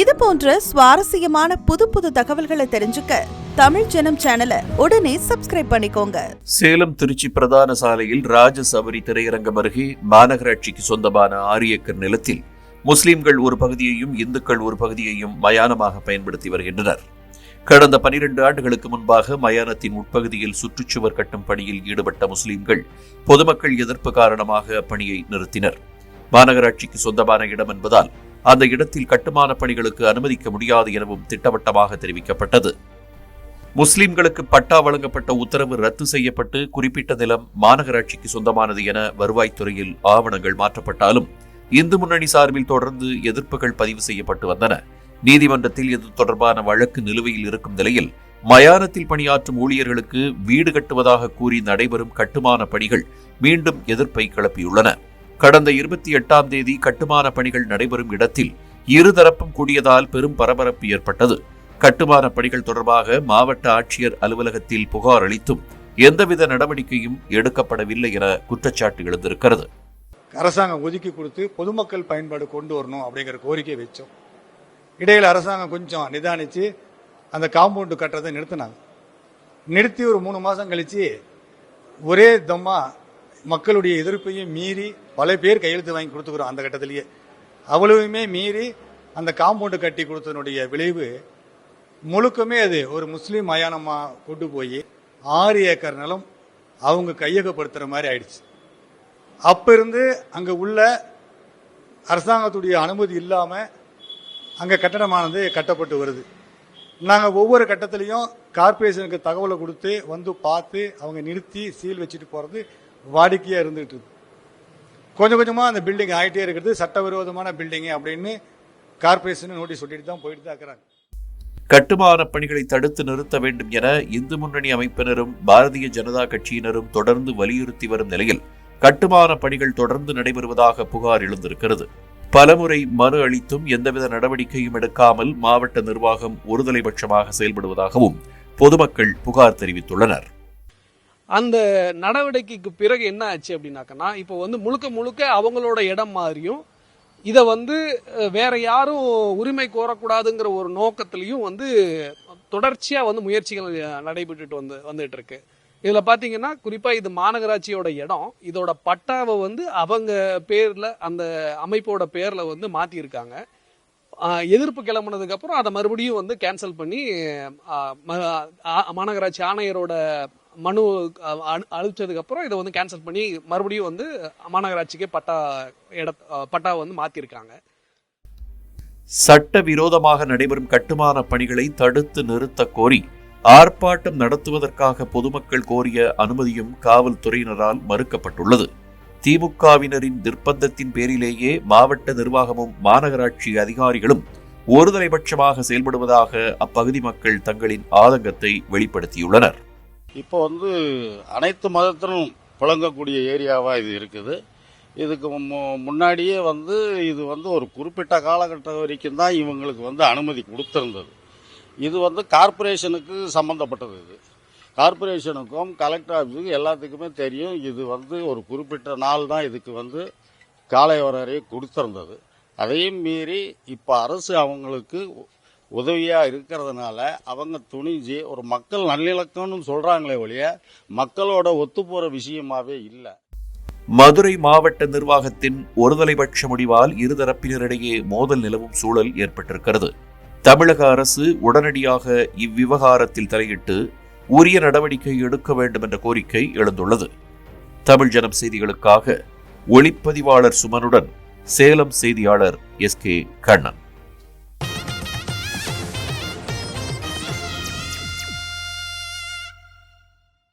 இது போன்ற சுவாரஸ்யமான புது புது தகவல்களை தெரிஞ்சுக்க தமிழ் ஜனம் சேனலை உடனே சப்ஸ்கிரைப் பண்ணிக்கோங்க. சேலம் திருச்சி பிரதான சாலையில் ராஜசபரி திரையரங்கம் அருகே மாநகராட்சிக்கு சொந்தமான ஆறு ஏக்கர் நிலத்தில் முஸ்லிம்கள் ஒரு பகுதியையும் இந்துக்கள் ஒரு பகுதியையும் மயானமாக பயன்படுத்தி வருகின்றனர். கடந்த பனிரெண்டு ஆண்டுகளுக்கு முன்பாக மயானத்தின் உட்பகுதியில் சுற்றுச்சுவர் கட்டும் பணியில் ஈடுபட்ட முஸ்லிம்கள் பொதுமக்கள் எதிர்ப்பு காரணமாக அப்பணியை நிறுத்தினர். மாநகராட்சிக்கு சொந்தமான இடம் என்பதால் அந்த இடத்தில் கட்டுமான பணிகளுக்கு அனுமதிக்க முடியாது எனவும் திட்டவட்டமாக தெரிவிக்கப்பட்டது. முஸ்லிம்களுக்கு பட்டா வழங்கப்பட்ட உத்தரவு ரத்து செய்யப்பட்டு குறிப்பிட்ட நிலம் மாநகராட்சிக்கு சொந்தமானது என வருவாய்த்துறையில் ஆவணங்கள் மாற்றப்பட்டாலும் இந்து முன்னணி சார்பில் தொடர்ந்து எதிர்ப்புகள் பதிவு செய்யப்பட்டு வந்தன. நீதிமன்றத்தில் இது தொடர்பான வழக்கு நிலுவையில் இருக்கும் நிலையில் மயானத்தில் பணியாற்றும் ஊழியர்களுக்கு வீடு கட்டுவதாக கூறி நடைபெறும் கட்டுமான பணிகள் மீண்டும் எதிர்ப்பை கிளப்பியுள்ளன. கடந்த இருபத்தி எட்டாம் தேதி கட்டுமான பணிகள் நடைபெறும் இடத்தில் இருதரப்பும் கூடியதால் பெரும் பரபரப்பு ஏற்பட்டது. கட்டுமான பணிகள் தொடர்பாக மாவட்ட ஆட்சியர் அலுவலகத்தில் புகார் அளித்தும் எந்தவித நடவடிக்கையும் எடுக்கப்படவில்லை என குற்றச்சாட்டு எழுந்திருக்கிறது. அரசாங்கம் ஒதுக்கி கொடுத்து பொதுமக்கள் பயன்பாடு கொண்டு வரணும் அப்படிங்கிற கோரிக்கை வச்சோம். இடையில அரசாங்கம் கொஞ்சம் நிதானிச்சு அந்த காம்பவுண்டு கட்டுறதை நிறுத்தினாங்க. நிறுத்தி ஒரு மூணு மாசம் கழிச்சு ஒரே தம்மா மக்களுடைய எதிர்ப்பையும் மீறி பல பேர் கையெழுத்து வாங்கி கொடுத்துக்கிறோம் அந்த கட்டத்திலேயே. அவ்வளவுமே மீறி அந்த காம்பவுண்டு கட்டி கொடுத்தனுடைய விளைவு முழுக்கமே அது ஒரு முஸ்லீம் மயானமாக கொண்டு போய் ஆறு ஏக்கர் நிலம் அவங்க கையகப்படுத்துகிற மாதிரி ஆயிடுச்சு. அப்போ இருந்து அங்கே உள்ள அரசாங்கத்துடைய அனுமதி இல்லாமல் அங்கே கட்டடமானது கட்டப்பட்டு வருது. நாங்கள் ஒவ்வொரு கட்டத்திலையும் கார்பரேஷனுக்கு தகவலை கொடுத்து வந்து பார்த்து அவங்க நிறுத்தி சீல் வச்சுட்டு போகிறது வாடிக்கையா இருந்துட்டு இருக்கு. கொஞ்சம் கொஞ்சமா அந்த பில்டிங் ஆயிட்டே இருக்கிறது சட்டவிரோதமான பில்டிங் அப்படின்னு கார்பரேஷன் நோட்டீஸ் சொல்லிட்டு தான் போயிட்டு தான் இருக்கிறாங்க. கட்டுமான பணிகளை தடுத்து நிறுத்த வேண்டும் என இந்து முன்னணி அமைப்பினரும் பாரதிய ஜனதா கட்சியினரும் தொடர்ந்து வலியுறுத்தி வரும் நிலையில் கட்டுமான பணிகள் தொடர்ந்து நடைபெறுவதாக புகார் எழுந்திருக்கிறது. பலமுறை மனு அளித்தும் எந்தவித நடவடிக்கையும் எடுக்காமல் மாவட்ட நிர்வாகம் ஒருதலைபட்சமாக செயல்படுவதாகவும் பொதுமக்கள் புகார் தெரிவித்துள்ளனர். அந்த நடவடிக்கைக்கு பிறகு என்ன ஆச்சு அப்படின்னாக்கன்னா இப்போ வந்து முழுக்க முழுக்க அவங்களோட இடம் மாதிரியும் இதை வந்து வேற யாரும் உரிமை கோரக்கூடாதுங்கிற ஒரு நோக்கத்திலையும் வந்து தொடர்ச்சியாக வந்து முயற்சிகள் நடைபெற்றுட்டு வந்து வந்துட்டு இருக்கு இதில் பார்த்தீங்கன்னா குறிப்பாக இது மாநகராட்சியோட இடம் இதோட பட்டாவை வந்து அவங்க பேரில் அந்த அமைப்போட பேரில் வந்து மாற்றியிருக்காங்க எதிர்ப்பு கிளம்புனதுக்கப்புறம் அதை மறுபடியும் வந்து கேன்சல் பண்ணி மாநகராட்சி ஆணையரோட மனு அஹ், அனு- இதை வந்து கேன்சல் பண்ணி மறுபடியும் வந்து மாநகராட்சிக்கே பட்டா இட பட்டா வந்து மாத்திருக்காங்க. சட்டவிரோதமாக நடைபெறும் கட்டுமான பணிகளை தடுத்து நிறுத்த கோரி ஆர்ப்பாட்டம் நடத்துவதற்காக பொதுமக்கள் கோரிய அனுமதியும் காவல்துறையினரால் மறுக்கப்பட்டுள்ளது. திமுகவினரின் நிர்பந்தத்தின் பேரிலேயே மாவட்ட நிர்வாகமும் மாநகராட்சி அதிகாரிகளும் ஒருதலைபட்சமாக செயல்படுவதாக அப்பகுதி மக்கள் தங்களின் ஆதங்கத்தை வெளிப்படுத்தியுள்ளனர். இப்போ வந்து அனைத்து மதத்திலும் புழங்கக்கூடிய ஏரியாவாக இது இருக்குது. இதுக்கு மு- முன்னாடியே வந்து இது வந்து ஒரு குறிப்பிட்ட காலகட்டம் வரைக்கும் தான் இவங்களுக்கு வந்து அனுமதி கொடுத்துருந்தது. இது வந்து கார்ப்பரேஷனுக்கு சம்மந்தப்பட்டது இது. கார்ப்பரேஷனுக்கும் கலெக்டர் ஆஃபீஸுக்கும் எல்லாத்துக்குமே தெரியும் இது வந்து ஒரு குறிப்பிட்ட நாள் தான் இதுக்கு வந்து காலை வரையை கொடுத்துருந்தது. அதையும் மீறி இப்போ அரசு அவங்களுக்கு உதவியாக இருக்கிறதுனால அவங்க துணிஞ்சு ஒரு மக்கள் நல்லிணக்கம்னு சொல்கிறாங்களே ஒழிய மக்களோட ஒத்து போகிற விஷயமாவே இல்லை. மதுரை மாவட்ட நிர்வாகத்தின் ஒருதலைபட்ச முடிவால் இருதரப்பினரிடையே மோதல் நிலவும் சூழல் ஏற்பட்டிருக்கிறது. தமிழக அரசு உடனடியாக இவ்விவகாரத்தில் தலையிட்டு உரிய நடவடிக்கை எடுக்க வேண்டும் என்ற கோரிக்கை எழுந்துள்ளது. தமிழ் ஜனம் செய்திகளுக்காக ஒளிப்பதிவாளர் சுமனுடன் சேலம் செய்தியாளர் எஸ் கே கண்ணன்.